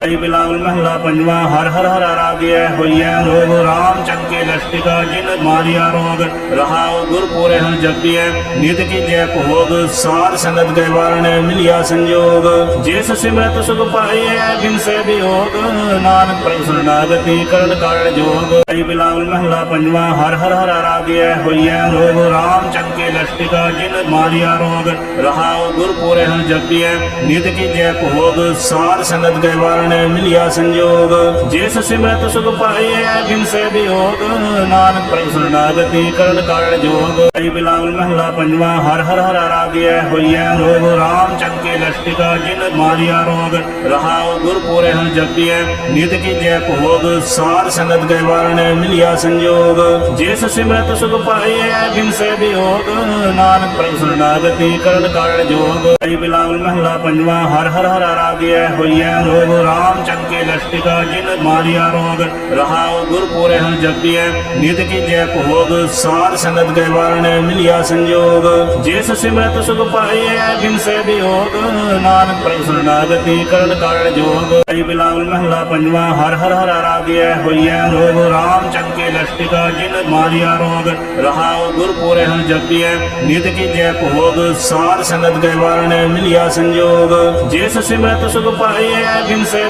ਕਈ ਬਿਲਾਵਲ ਮਹਲਾ ਪੰਜਵਾ, ਹਰ ਹਰ ਹਰ ਰਾਗਿਆ ਹੋਈਐ ਰੋਗ ਰਾਮ ਚੰਕੇ ਲਸ਼ਟਿਕਾ ਜਿਨ ਮਾਰਿਆ ਰੋਗ, ਰਹਾਉ ਗੁਰ ਪੂਰੇ ਹਨ ਜਪੀਐ, ਨਿਤ ਕੀ ਜੈ ਭੋਗ ਸਾਰ ਸੰਗਤ ਗਏ ਵਾਰਣੈ ਮਿਲਿਆ ਸੰਜੋਗ। ਜਿਸ ਸਿਮਰਤ ਸੁਖ ਪਾਈਐ ਬਿਨ ਸੇ ਬਿਯੋਗ, ਨਾਨਕ ਪ੍ਰਭ ਸਰਨਾਗਤੀ ਕਰਨ ਕਾਰਣ ਜੋਗ। ਕਈ ਬਿਲਾਵਲ ਮਹਲਾ ਪੰਜਵਾ, ਹਰ ਹਰ ਹਰ ਰਾਗਿਆ ਹੋਈਐ ਰੋਗ ਰਾਮ ਚੰਕੇ ਲਸ਼ਟਿਕਾ ਜਿਨ ਮਾਰਿਆ ਰੋਗ, ਰਹਾਉ ਗੁਰ ਪੂਰੇ ਹਨ ਜਪੀਐ, ਨਿਤ ਕੀ ਜੈ ਭੋਗ ਸਾਰ ਸੰਗਤ ਗਏ ਵਾਰਣੈ ਮਿਲਿਆ ਸੰਜੋਗ। ਜਿਸ ਸਿਮਰਤ ਸੁਖ ਪਾਈਐ ਬਿਨ ਸੇ ਬਿਯੋਗ ਨਾਨਕ ਪ੍ਰਭ ਸਰਨਾਗਤੀ ਕਰਨ ਕਾਰਣ ਜੋਗ। ਕਈ ਬਿਲਾਵਲ ਮਹਲਾ ਪੰਜਵਾ, ਹਰ ਹਰ ਹਰ ਰਾਗਿਆ ਹੋਈਐ ਰੋਗ। ਰਾਮ ਚੰਕੇ ਲਸ਼ਟਿਕਾ ਜਿਨ ਮਾਰਿਆ ਰੋਗ। ਰਹਾਉ ਗੁਰ ਪੂਰੇ ਜਪੀਐ, ਨਿਤ ਕੀ ਜੈ ਭੋਗ। ਸਾਧ ਸੰਗਤ ਗਏ ਵਾਰਣੈ ਮਿਲਿਆ ਸੰਜੋਗ। ਜਿਸ ਸਿਮਰਤ ਸੁਖ ਪਾਈਐ ਬਿਨ ਸੇ ਬਿਯੋਗ ਨਾਨਕ ਪ੍ਰਭ ਸਰਨਾਗਤੀ ਕਰਨ ਕਾਰਣ ਜੋਗ। ਕਈ ਬਿਲਾਵਲ ਮਹਲਾ ਪੰਜਵਾ, ਹਰ ਹਰ ਹਰ ਰਾਗਿਆ ਹੋਈਐ ਰੋਗ। ਰਾਮ ਚੰਕੇ ਲਸ਼ਟਿਕਾ ਜਿਨ ਮਾਰਿਆ ਰੋਗ, ਰਹਾਉ ਗੁਰ ਪੂਰੇ ਹਨ ਜਪੀਐ, ਨਿਤ ਕੀ ਜੈ ਭੋਗ, ਸਾਧ ਸੰਗਤ ਗਏ ਵਾਰਣੈ ਮਿਲਿਆ ਸੰਜੋਗ। ਜਿਸ ਸਿਮਰਤ ਸੁਖ ਪਾਈਐ, ਬਿਨ ਸੇ ਬਿਯੋਗ ਨਾਨਕ ਪ੍ਰਭ ਸਰਨਾਗਤੀ ਕਰਨ ਕਾਰਣ ਜੋਗ। ਕਈ ਬਿਲਾਵਲ ਮਹਲਾ ਪੰਜਵਾ, ਹਰ ਹਰ ਹਰ ਰਾਗਿਆ ਹੋਈਐ ਰੋਗ। ਰਾਮ ਚੰਕੇ ਲਸ਼ਟਿਕਾ ਜਿਨ ਮਾਰਿਆ ਰੋਗ, ਰਹਾਉ ਗੁਰ ਪੂਰੇ ਹਨ ਜਪੀਐ, ਨਿਤ ਕੀ ਜੈ ਭੋਗ, ਸਾਧ ਸੰਗਤ ਗਏ ਵਾਰਣੈ ਮਿਲਿਆ ਸੰਜੋਗ। ਜਿਸ ਸਿਮਰਤ ਸੁਖ ਪਾਈਐ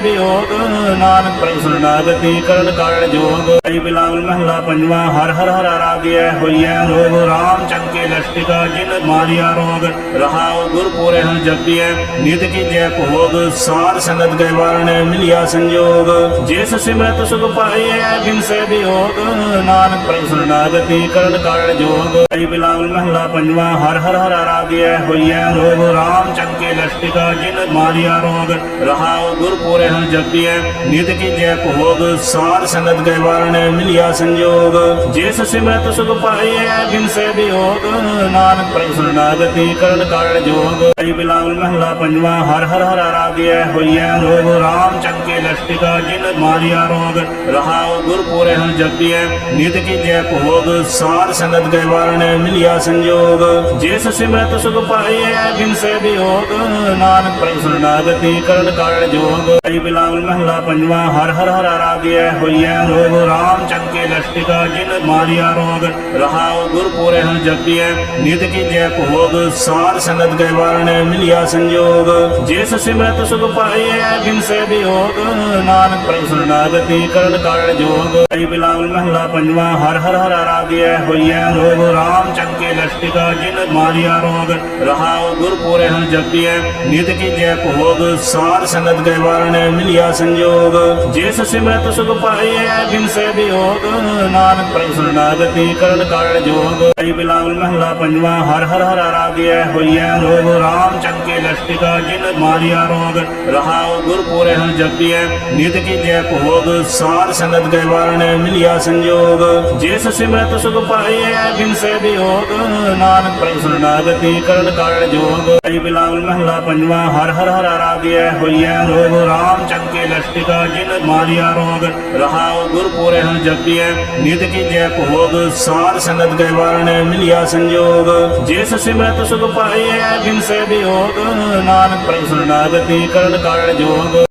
ਬਿਨ ਸੇ ਬਿਯੋਗ ਨਾਨਕ ਪ੍ਰਭ ਸਰਨਾਗਤੀ ਕਰਨ ਕਾਰਣ ਜੋਗ। ਕਈ ਬਿਲਾਵਲ ਮਹਲਾ ਪੰਜਵਾ, ਹਰ ਹਰ ਹਰ ਰਾਗਿਆ ਹੋਈਐ ਰੋਗ। ਰਾਮ ਚੰਕੇ ਲਸ਼ਟਿਕਾ ਜਿਨ ਮਾਰਿਆ ਰੋਗ। ਰਹਾਉ ਗੁਰ ਪੂਰੇ ਹਨ ਜਪੀਐ, ਨਿਤ ਕੀ ਜੈ ਭੋਗ। ਸਾਰ ਸੰਗਤ ਗਏ ਵਾਰਣੈ, ਮਿਲਿਆ ਸੰਜੋਗ। ਜਿਸ ਸਿਮਰਤ ਸੁਖ ਪਾਈਐ, ਬਿਨ ਸੇ ਬਿਯੋਗ ਨਾਨਕ ਪ੍ਰਭ ਸਰਨਾਗਤੀ ਕਰਨ ਕਾਰਣ ਜੋਗ। ਕਈ ਬਿਲਾਵਲ ਮਹਲਾ ਪੰਜਵਾ, ਹਰ ਹਰ ਹਰ ਰਾਗਿਆ ਹੋਈਐ ਰੋਗ। ਰਾਮ ਚੰਕੇ ਲਸ਼ਟਿਕਾ ਜਿਨ ਮਾਰਿਆ ਰੋਗ। ਰਹਾਉ ਗੁਰਪੂਰੇ ਹਨ ਜਪੀਐ ਨਿਤ ਕੀ ਜੈ ਭੋਗ, ਸਾਧ ਸੰਗਤ ਗਏ ਵਾਰਣੈ, ਮਿਲਿਆ ਸੰਜੋਗ। ਜਿਸ ਸਿਮਰਤ ਸੁਖ ਪਾਈਐ ਬਿਨ ਸੇ ਬਿਯੋਗ ਨਾਨਕ ਪ੍ਰਭ ਸਰਨਾਗਤੀ ਕਰਨ ਕਾਰਣ ਜੋਗ। ਕਈ ਬਿਲਾਵਲ ਮਹਲਾ ਪੰਜਵਾ, ਹਰ ਹਰ ਹਰ ਰਾਗਿਆ ਹੋਈਐ ਰੋਗ, ਰਾਮ ਚੰਕੇ ਲਸ਼ਟਿਕਾ, ਜਿਨ ਮਾਰਿਆ ਰੋਗ, ਰਹਾਉ ਗੁਰ ਪੂਰੇ ਹਨ ਜਪੀਐ ਨਿਤ ਕੀ ਜੈ ਭੋਗ, ਸਾਧ ਸੰਗਤ ਗਏ ਵਾਰਣੈ, ਮਿਲਿਆ ਸੰਜੋਗ। ਜਿਸ ਸਿਮਰਤ ਸੁਖ ਪਾਈਐ ਬਿਨ ਸੇ ਬਿਯੋਗ ਨਾਨਕ ਪ੍ਰਭ ਸਰਨਾਗਤੀ ਕਰਨ ਕਾਰਣ ਜੋਗ। ਕਈ ਬਿਲਾਵਲ ਮਹਲਾ ਪੰਜਵਾ, ਹਰ ਹਰ ਹਰ ਰਾਗਿਆ ਹੋਈਐ ਰੋਗ ਰਾਮ ਚੰਕੇ ਲਸ਼ਟਿਕਾ ਜਿਨ ਮਾਰਿਆ ਰੋਗ, ਰਹਾਉ ਗੁਰ ਪੂਰੇ ਜਪੀਐ। ਨਿਤ ਕੀ ਜੈ ਭੋਗ ਸਾਰ ਸੰਗਤ ਗਏ ਵਾਰਣੈ, ਮਿਲਿਆ ਸੰਜੋਗ। ਜਿਸ ਸਿਮਰਤ ਸੁਖ ਪਾਈਐ, ਬਿਨ ਸੇ ਬਿਯੋਗ ਨਾਨਕ ਪ੍ਰਭ ਸਰਨਾਗਤੀ ਕਰਨ ਕਾਰਣ ਜੋਗ। ਕਈ ਬਿਲਾਵਲ ਮਹਲਾ ਪੰਜਵਾ, ਹਰ ਹਰ ਹਰ ਰਾਗਿਆ ਹੋਈਐ ਰੋਗ ਰਾਮ ਚੰਕੇ ਲਸ਼ਟਿਕਾ, ਜਿਨ ਮਾਰਿਆ ਰੋਗ, ਰਹਾਉ ਗੁਰ ਪੂਰੇ ਹਨ ਜਪੀਐ, ਨਿਤ ਕੀ ਜੈ ਭੋਗ, ਸਾਧ ਸੰਗਤ ਗਏ ਵਾਰਣੈ ਮਿਲਿਆ ਸੰਜੋਗ। ਜਿਸ ਸਿਮਰਤ ਸੁਖ ਪਾਈਐ ਬਿਨ ਸੇ ਬਿਯੋਗ ਨਾਨਕ ਪ੍ਰਭ ਸਰਨਾਗਤੀ ਕਰਨ ਕਾਰਣ ਜੋਗ। ਕਈ ਬਿਲਾਵਲ ਮਹਲਾ ਪੰਜਵਾ, ਹਰ ਹਰ ਹਰ ਰਾਗਿਆ ਹੋਈਐ ਰੋਗ ਰਾਮ ਚੰਕੇ ਲਸ਼ਟਿਕਾ, ਜਿਨ ਮਾਰਿਆ ਰੋਗ, ਰਹਾਉ ਗੁਰ ਪੂਰੇ ਹਨ ਜਪੀਐ, ਨਿਤ ਕੀ ਜੈ ਭੋਗ, ਸਾਧ ਸੰਗਤ ਗਏ ਵਾਰਣੈ ਮਿਲਿਆ ਸੰਜੋਗ, ਜਿਸ ਸਿਮਰਤ ਸੁਖ ਪਾਈਐ, ਬਿਨ ਸੇ ਬਿਯੋਗ ਨਾਨਕ ਪ੍ਰਭ ਸਰਨਾਗਤੀ ਕਰਨ ਕਾਰਣ ਜੋਗ। ਕਈ ਬਿਲਾਵਲ ਮਹਲਾ ਪੰਜਵਾ, ਹਰ ਹਰ ਹਰ ਰਾਗਿਆ ਹੋਈਐ ਰੋਗ ਰਾਮ ਚੰਕੇ ਲਸ਼ਟਿਕਾ, ਜਿਨ ਮਾਰਿਆ ਰੋਗ, ਰਹਾਉ ਗੁਰ ਪੂਰੇ ਜਪੀਐ, ਨਿਤ ਕੀ ਜੈ ਭੋਗ ਸਾਰ ਸੰਗਤ ਗਏ ਵਾਰਣੈ, ਮਿਲਿਆ ਸੰਜੋਗ। ਜਿਸ ਸਿਮਰਤ ਸੁਖ ਪਾਈਐ, ਬਿਨ ਸੇ ਬਿਯੋਗ ਨਾਨਕ ਪ੍ਰਭ ਸਰਨਾਗਤੀ ਕਰਨ ਕਾਰਣ ਜੋਗ।